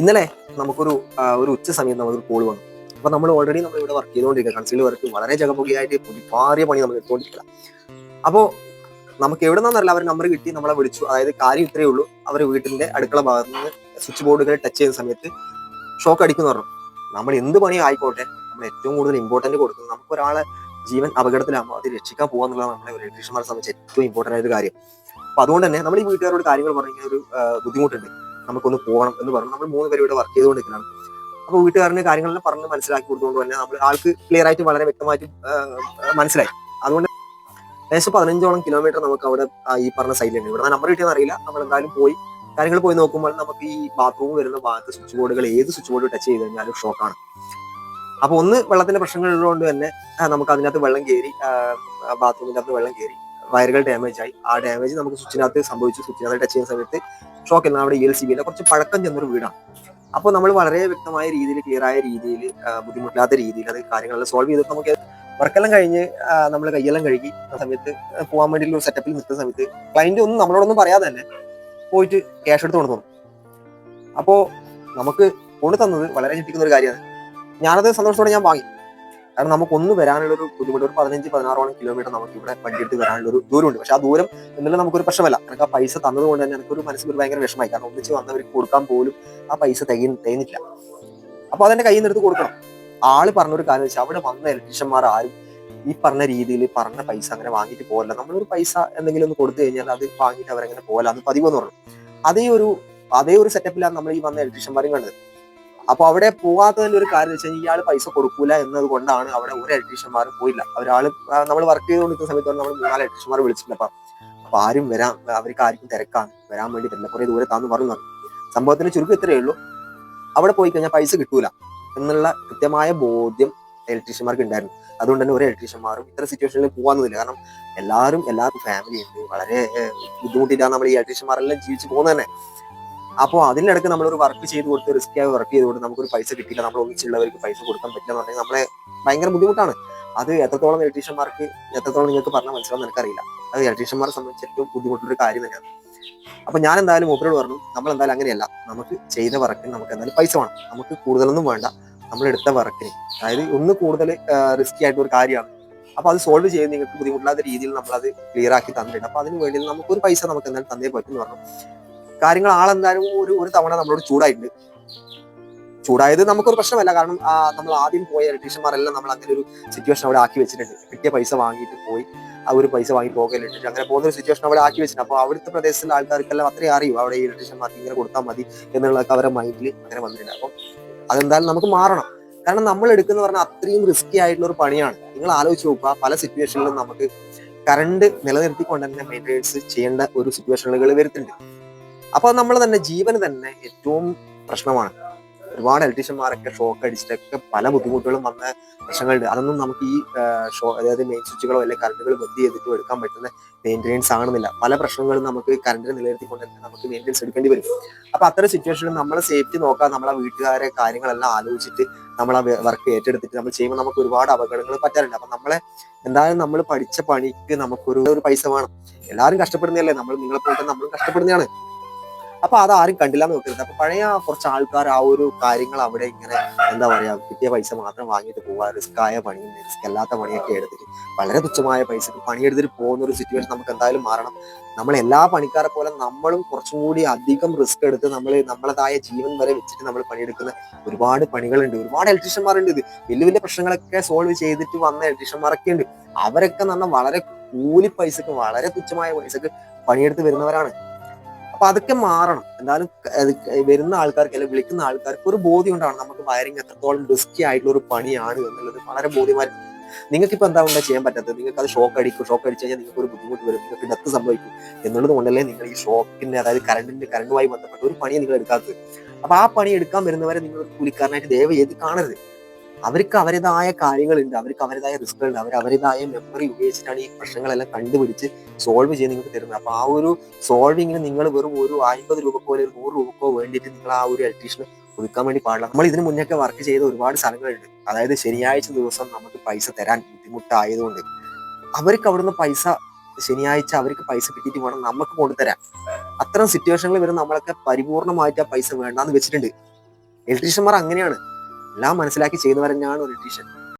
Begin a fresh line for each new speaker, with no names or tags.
ഇന്നലെ നമുക്കൊരു ഒരു ഉച്ച സമയം നമുക്കൊരു കോൾ വന്നു. അപ്പൊ നമ്മൾ ഓൾറെഡി നമ്മൾ ഇവിടെ വർക്ക് ചെയ്തുകൊണ്ടിരിക്കുക കൺസീൽ വർക്ക് വളരെ ജഗമുഖിയായിട്ട് പുതിയ പണി നമ്മൾ എടുത്തുകൊണ്ടിരിക്കുക അപ്പോൾ നമുക്ക് എവിടെ നിന്നല്ല അവർ നമ്പർ കിട്ടി നമ്മളെ വിളിച്ചു. അതായത് കാര്യം ഇത്രയേ ഉള്ളൂ. അവർ വീട്ടിന്റെ അടുക്കള ഭാഗത്ത് നിന്ന് സ്വിച്ച് ബോർഡുകൾ ടച്ച് ചെയ്യുന്ന സമയത്ത് ഷോക്ക് അടിക്കുന്നു പറഞ്ഞു. നമ്മൾ എന്ത് പണി ആയിക്കോട്ടെ നമ്മൾ ഏറ്റവും കൂടുതൽ ഇമ്പോർട്ടന്റ് കൊടുക്കുന്നത് നമുക്ക് ഒരാളെ ജീവൻ അപകടത്തിലാകുമ്പോൾ അത് രക്ഷിക്കാൻ പോകാന്നുള്ളതാണ് നമ്മളെ ഒരു ഇലക്ട്രീഷ്യന്മാരെ സംബന്ധിച്ച് ഏറ്റവും ഇമ്പോർട്ടന്റ് ആയ ഒരു കാര്യം. അപ്പൊ അതുകൊണ്ട് തന്നെ നമ്മൾ ഈ വീട്ടുകാരോട് കാര്യങ്ങൾ പറഞ്ഞ ഒരു ബുദ്ധിമുട്ടുണ്ട്. നമുക്കൊന്ന് പോകണം എന്ന് പറഞ്ഞു നമ്മൾ മൂന്ന് പേര് ഇവിടെ വർക്ക് ചെയ്തുകൊണ്ടിരിക്കുകയാണ്. അപ്പൊ വീട്ടുകാരന് കാര്യങ്ങളെല്ലാം പറഞ്ഞ് മനസ്സിലാക്കി കൊടുത്തുകൊണ്ട് തന്നെ നമ്മൾ ആൾക്ക് ക്ലിയർ ആയിട്ട് വളരെ വ്യക്തമായിട്ട് മനസ്സിലായി. അതുകൊണ്ട് ഏകദേശം പതിനഞ്ചോളം കിലോമീറ്റർ നമുക്ക് അവിടെ ഈ പറഞ്ഞ സൈഡിലുണ്ട് ഇവിടെ നമ്പർ കിട്ടിയെന്ന് അറിയില്ല. നമ്മൾ എന്തായാലും പോയി കാര്യങ്ങൾ പോയി നോക്കുമ്പോൾ നമുക്ക് ഈ ബാത്റൂം വരുന്ന ഭാഗത്ത് സ്വിച്ച് ബോർഡുകൾ ഏത് സ്വിച്ച് ബോർഡ് ടച്ച് ചെയ്ത് കഴിഞ്ഞാലും ഷോക്കാണ് അപ്പൊ ഒന്ന് വെള്ളത്തിന്റെ പ്രശ്നങ്ങൾ ഉള്ളതുകൊണ്ട് തന്നെ നമുക്ക് അതിനകത്ത് വെള്ളം കയറി ബാത്റൂമിനകത്ത് വെള്ളം കയറി വയറുകൾ ഡാമേജ് ആയി. ആ ഡാമേജ് നമുക്ക് സ്വിച്ചിനകത്ത് സംഭവിച്ചു. സ്വിച്ചിനകത്ത് ടച്ച് ചെയ്യുന്ന സമയത്ത് ഷോക്ക് എല്ലാം അവിടെ എൽ സി ബിയിലെ കുറച്ച് പഴക്കം ചെന്നൊരു വീടാണ്. അപ്പോൾ നമ്മൾ വളരെ വ്യക്തമായ രീതിയിൽ ക്ലിയർ ആയ രീതിയിൽ ബുദ്ധിമുട്ടില്ലാത്ത രീതിയിൽ അത് കാര്യങ്ങളെല്ലാം സോൾവ് ചെയ്തിട്ട് നമുക്ക് വർക്കെല്ലാം കഴിഞ്ഞ് നമ്മൾ കയ്യെല്ലാം കഴുകി ആ സമയത്ത് പോകാൻ വേണ്ടിയുള്ള ഒരു സെറ്റപ്പിൽ നിൽക്കുന്ന സമയത്ത് ക്ലയന്റ് ഒന്നും നമ്മളോടൊന്നും പറയാതെ തന്നെ പോയിട്ട് ക്യാഷ് എടുത്ത് കൊണ്ടു തന്നു അപ്പോൾ നമുക്ക് കൊണ്ടു തന്നത് വളരെ ഞെട്ടിക്കുന്ന ഒരു കാര്യമാണ്. ഞാനത് സന്തോഷത്തോടെ ഞാൻ വാങ്ങി. കാരണം നമുക്കൊന്ന് വരാനുള്ള ഒരു ബുദ്ധിമുട്ട് ഒരു പതിനഞ്ച് പതിനാറോളം കിലോമീറ്റർ നമുക്ക് ഇവിടെ വണ്ടിയിട്ട് വരാനുള്ള ഒരു ദൂരമുണ്ട്. പക്ഷെ ആ ദൂരം എന്നുള്ളത് നമുക്കൊരു പ്രശ്നമല്ല. എനിക്ക് ആ പൈസ തന്നതുകൊണ്ട് തന്നെ എനിക്കൊരു മനസ്സിൽ ഭയങ്കര വിഷമമായി. കാരണം ഒന്നിച്ച് വന്നവർക്ക് കൊടുക്കാൻ പോലും ആ പൈസ തികയും തേങ്ങില്ല അപ്പൊ അതെന്റെ കയ്യിൽ നിന്ന് എടുത്ത് കൊടുക്കണം. ആൾ പറഞ്ഞൊരു കാര്യം വെച്ചാൽ അവിടെ വന്ന ഇലക്ട്രീഷ്യന്മാർ ആരും ഈ പറഞ്ഞ രീതിയിൽ പറഞ്ഞ പൈസ അങ്ങനെ വാങ്ങിയിട്ട് പോകല്ല നമ്മളൊരു പൈസ എന്തെങ്കിലും ഒന്ന് കൊടുത്തു കഴിഞ്ഞാൽ അത് വാങ്ങിയിട്ട് അവരങ്ങനെ പോകല അത് പതിവെന്ന് പറഞ്ഞു. അതേ ഒരു അതേ ഒരു സെറ്റപ്പിലാണ് നമ്മൾ ഈ വന്ന ഇലക്ട്രീഷ്യന്മാരും കണ്ടത്. അപ്പൊ അവിടെ പോകാത്തതിന്റെ ഒരു കാര്യം വെച്ചാൽ ഇയാൾ പൈസ കൊടുക്കൂല എന്നത് കൊണ്ടാണ് അവിടെ ഒരു ഇലക്ട്രീഷ്യന്മാരും പോയില്ല. ഒരാൾ നമ്മൾ വർക്ക് ചെയ്തുകൊണ്ടിരിക്കുന്ന സമയത്ത് നമ്മൾ മൂന്നാൽ ഇലക്ട്രീഷ്യന്മാർ വിളിച്ചിട്ടുണ്ട്. അപ്പൊ ആരും വരാം അവർക്ക് ആർക്കും തിരക്കാണ്. വരാൻ വേണ്ടി പറ്റില്ല കുറെ ദൂരത്താന്ന് പറഞ്ഞു സംഭവത്തിന് ചുരുക്കം ഇത്രയേ ഉള്ളൂ. അവിടെ പോയി കഴിഞ്ഞാൽ പൈസ കിട്ടൂല എന്നുള്ള കൃത്യമായ ബോധ്യം ഇലക്ട്രീഷ്യന്മാർക്ക് ഉണ്ടായിരുന്നു. അതുകൊണ്ട് തന്നെ ഒരു ഇലക്ട്രീഷ്യന്മാരും ഇത്ര സിറ്റുവേഷനിൽ പോകാന്നതില്ല കാരണം എല്ലാവരും എല്ലാവർക്കും ഫാമിലി ഉണ്ട്. വളരെ ബുദ്ധിമുട്ടിയിട്ടാണ് നമ്മൾ ഈ ഇലക്ട്രീഷ്യന്മാരെല്ലാം ജീവിച്ച് പോകുന്നത് തന്നെ. അപ്പോൾ അതിനിടയ്ക്ക് നമ്മളൊരു വർക്ക് ചെയ്ത് കൊടുത്ത് റിസ്ക് ആയി വർക്ക് ചെയ്ത് കൊടുത്ത് നമുക്കൊരു പൈസ കിട്ടില്ല നമ്മൾ ഒന്നിച്ചുള്ളവർക്ക് പൈസ കൊടുക്കാൻ പറ്റില്ല എന്ന് പറഞ്ഞാൽ നമ്മളെ ഭയങ്കര ബുദ്ധിമുട്ടാണ്. അത് എത്രത്തോളം ഇലക്ട്രീഷ്യന്മാർക്ക് എത്രത്തോളം നിങ്ങൾക്ക് പറഞ്ഞാൽ മനസ്സിലാവും എനിക്കറിയില്ല. അത് ഇലക്ട്രീഷ്യന്മാരെ സംബന്ധിച്ച് ഏറ്റവും ബുദ്ധിമുട്ടുള്ള ഒരു കാര്യം തന്നെയാണ്. അപ്പൊ ഞാൻ എന്തായാലും മൂപ്പരോട് പറഞ്ഞു നമ്മൾ എന്തായാലും അങ്ങനെയല്ല. നമുക്ക് ചെയ്ത വർക്കിന് നമുക്ക് എന്തായാലും പൈസ വേണം. നമുക്ക് കൂടുതലൊന്നും വേണ്ട. നമ്മൾ എടുത്ത വർക്കിന് അതായത് ഒന്ന് കൂടുതൽ റിസ്കി ആയിട്ടുള്ള ഒരു കാര്യമാണ്. അപ്പൊ അത് സോൾവ് ചെയ്ത് നിങ്ങൾക്ക് ബുദ്ധിമുട്ടില്ലാത്ത രീതിയിൽ നമ്മൾ അത് ക്ലിയർ ആക്കി തന്നിട്ടുണ്ട്. അപ്പൊ അതിന് വേണ്ടി നമുക്ക് ഒരു പൈസ നമുക്ക് എന്തായാലും തന്നേ പറ്റും എന്ന് പറഞ്ഞു. കാര്യങ്ങൾ ആളെന്തായാലും ഒരു ഒരു തവണ നമ്മളോട് ചൂടായിട്ടുണ്ട്. ചൂടായത് നമുക്കൊരു പ്രശ്നമല്ല. കാരണം നമ്മൾ ആദ്യം പോയ ഇലക്ട്രീഷ്യന്മാരെല്ലാം നമ്മൾ അങ്ങനെ ഒരു സിറ്റുവേഷൻ അവിടെ ആക്കി വെച്ചിട്ടുണ്ട്. കിട്ടിയ പൈസ വാങ്ങിയിട്ട് പോയി ആ ഒരു പൈസ വാങ്ങി പോകലിട്ടിട്ട് അങ്ങനെ പോകുന്ന ഒരു സിറ്റുവേഷൻ അവിടെ ആക്കി വെച്ചിട്ടുണ്ട്. അപ്പോൾ അവിടുത്തെ പ്രദേശത്തിലെ ആൾക്കാർക്കെല്ലാം അത്രയും അറിയും. അവിടെ ഈ ഇലക്ട്രീഷ്യന്മാർക്ക് ഇങ്ങനെ കൊടുത്താൽ മതി എന്നുള്ളതൊക്കെ അവരുടെ മൈൻഡിൽ അങ്ങനെ വന്നിട്ടുണ്ട്. അപ്പം അതെന്തായാലും നമുക്ക് മാറണം. കാരണം നമ്മൾ എടുക്കുന്ന പറഞ്ഞാൽ അത്രയും റിസ്കി ആയിട്ടുള്ള ഒരു പണിയാണ്. നിങ്ങൾ ആലോചിച്ച് നോക്കുക. പല സിറ്റുവേഷനിലും നമുക്ക് കറണ്ട് നിലനിർത്തിക്കൊണ്ട് തന്നെ മെയിന്റെനൻസ് ചെയ്യേണ്ട ഒരു സിറ്റുവേഷനുകൾ വരുത്തുന്നുണ്ട് അപ്പൊ നമ്മൾ തന്നെ ജീവന് തന്നെ ഏറ്റവും പ്രശ്നമാണ്. ഒരുപാട് ഇലക്ട്രീഷ്യന്മാരൊക്കെ ഷോക്ക് അടിച്ചിട്ടൊക്കെ പല ബുദ്ധിമുട്ടുകളും വന്ന പ്രശ്നങ്ങളുണ്ട്. അതൊന്നും നമുക്ക് ഈ ഷോ അതായത് മെയിൻ സ്വിച്ചുകളോ അല്ലെങ്കിൽ കറണ്ടുകൾ ബന്ധി ചെയ്തിട്ടോ എടുക്കാൻ പറ്റുന്ന മെയിന്റെനൻസ് ആണെന്നില്ല. പല പ്രശ്നങ്ങളും നമുക്ക് കറണ്ടിനെ നിലനിർത്തിക്കൊണ്ട് തന്നെ നമുക്ക് മെയിന്റെനൻസ് എടുക്കേണ്ടി വരും. അപ്പൊ അത്തരം സിറ്റുവേഷനിൽ നമ്മളെ സേഫ്റ്റി നോക്കാൻ നമ്മളെ വീട്ടുകാരെ കാര്യങ്ങളെല്ലാം ആലോചിച്ചിട്ട് നമ്മൾ ആ വർക്ക് ഏറ്റെടുത്തിട്ട് നമ്മൾ ചെയ്യുമ്പോൾ നമുക്ക് ഒരുപാട് അപകടങ്ങൾ പറ്റാറുണ്ട്. അപ്പൊ നമ്മളെ എന്തായാലും നമ്മൾ പഠിച്ച പണിക്ക് നമുക്കൊരു ഒരു പൈസ വേണം. എല്ലാവരും കഷ്ടപ്പെടുന്നതല്ലേ? നമ്മൾ നിങ്ങളെ പോയിട്ട് നമ്മളും കഷ്ടപ്പെടുന്നതാണ്. അപ്പൊ അത് ആരും കണ്ടില്ല എന്ന് നോക്കരുത്. അപ്പൊ പഴയ കുറച്ച് ആൾക്കാർ ആ ഒരു കാര്യങ്ങൾ അവിടെ ഇങ്ങനെ എന്താ പറയാ കിട്ടിയ പൈസ മാത്രം വാങ്ങിയിട്ട് പോവാ. റിസ്ക് ആയ പണി റിസ്ക് അല്ലാത്ത പണിയൊക്കെ എടുത്തിട്ട് വളരെ തുച്ഛമായ പൈസക്ക് പണിയെടുത്തിട്ട് പോകുന്ന ഒരു സിറ്റുവേഷൻ നമുക്ക് എന്തായാലും മാറണം. നമ്മൾ എല്ലാ പണിക്കാരെ പോലെ നമ്മളും കുറച്ചും കൂടി അധികം റിസ്ക് എടുത്ത് നമ്മൾ നമ്മളതായ ജീവൻ വരെ വെച്ചിട്ട് നമ്മൾ പണിയെടുക്കുന്ന ഒരുപാട് പണികളുണ്ട്. ഒരുപാട് ഇലക്ട്രീഷ്യന്മാരുണ്ട് ഇത്. വലിയ വലിയ പ്രശ്നങ്ങളൊക്കെ സോൾവ് ചെയ്തിട്ട് വന്ന ഇലക്ട്രീഷ്യന്മാരൊക്കെ ഉണ്ട്. അവരൊക്കെ നമ്മൾ വളരെ കൂലി പൈസക്ക് വളരെ തുച്ഛമായ പൈസക്ക് പണിയെടുത്ത് വരുന്നവരാണ്. അപ്പൊ അതൊക്കെ മാറണം. എന്തായാലും വരുന്ന ആൾക്കാർക്ക് അല്ലെങ്കിൽ വിളിക്കുന്ന ആൾക്കാർക്ക് ഒരു ബോധ്യം ഉണ്ടാവണം. നമുക്ക് വയറിങ് എത്രത്തോളം റിസ്കി ആയിട്ടുള്ള ഒരു പണിയാണ് എന്നുള്ളത്. വളരെ ബോധ്യമായി നിങ്ങൾക്ക് ഇപ്പൊ എന്താ ഉണ്ടാ ചെയ്യാൻ പറ്റാത്തത്? നിങ്ങൾക്ക് അത് ഷോക്ക് അടിക്കും. ഷോക്ക് അടിച്ചു കഴിഞ്ഞാൽ നിങ്ങൾക്ക് ഒരു ബുദ്ധിമുട്ട് വരും. നിങ്ങൾക്ക് ഡെത്ത് സംഭവിക്കും. എന്നുള്ളത് കൊണ്ടല്ലേ നിങ്ങൾ ഈ ഷോക്കിന്റെ അതായത് കറണ്ടിന്റെ കറണ്ടുമായി ബന്ധപ്പെട്ട ഒരു പണി നിങ്ങൾ എടുക്കാത്തത്. അപ്പൊ ആ പണി എടുക്കാൻ വരുന്നവരെ നിങ്ങൾ കൂലിക്കാരനായിട്ട് ദയവ് ചെയ്ത് കാണരുത്. അവർക്ക് അവരുടേതായ കാര്യങ്ങളുണ്ട് അവർക്ക് അവരുടേതായ റിസ്ക്കുകളുണ്ട് അവർ അവരുടേതായ മെമ്മറി ഉപയോഗിച്ചിട്ടാണ് ഈ പ്രശ്നങ്ങളെല്ലാം കണ്ടുപിടിച്ച് സോൾവ് ചെയ്ത് നിങ്ങൾക്ക് തരുന്നത്. അപ്പൊ ആ ഒരു സോൾവിങ്ങിന് നിങ്ങൾ വെറും ഒരു അമ്പത് രൂപക്കോ അല്ലെങ്കിൽ നൂറ് രൂപക്കോ വേണ്ടിയിട്ട് നിങ്ങൾ ആ ഒരു ഇലക്ട്രീഷന് കൊടുക്കാൻ വേണ്ടി പാടില്ല. നമ്മൾ ഇതിനു മുന്നൊക്കെ വർക്ക് ചെയ്ത ഒരുപാട് സ്ഥലങ്ങളുണ്ട്. അതായത് ശനിയാഴ്ച ദിവസം നമുക്ക് പൈസ തരാൻ ബുദ്ധിമുട്ടായതുകൊണ്ട് അവർക്ക് അവിടുന്ന് പൈസ ശനിയാഴ്ച അവർക്ക് പൈസ കിട്ടിയിട്ട് വേണം നമുക്ക് കൊണ്ടുതരാൻ. അത്തരം സിറ്റുവേഷനുകൾ വരും നമ്മളൊക്കെ പരിപൂർണമായിട്ട് ആ പൈസ വേണ്ടാന്ന് വെച്ചിട്ടുണ്ട്. ഇലക്ട്രീഷ്യന്മാർ അങ്ങനെയാണ്. എല്ലാം മനസ്സിലാക്കി ചെയ്തു വരഞ്ഞാണ് ഒരു ഇലക്ട്രീഷ്യൻ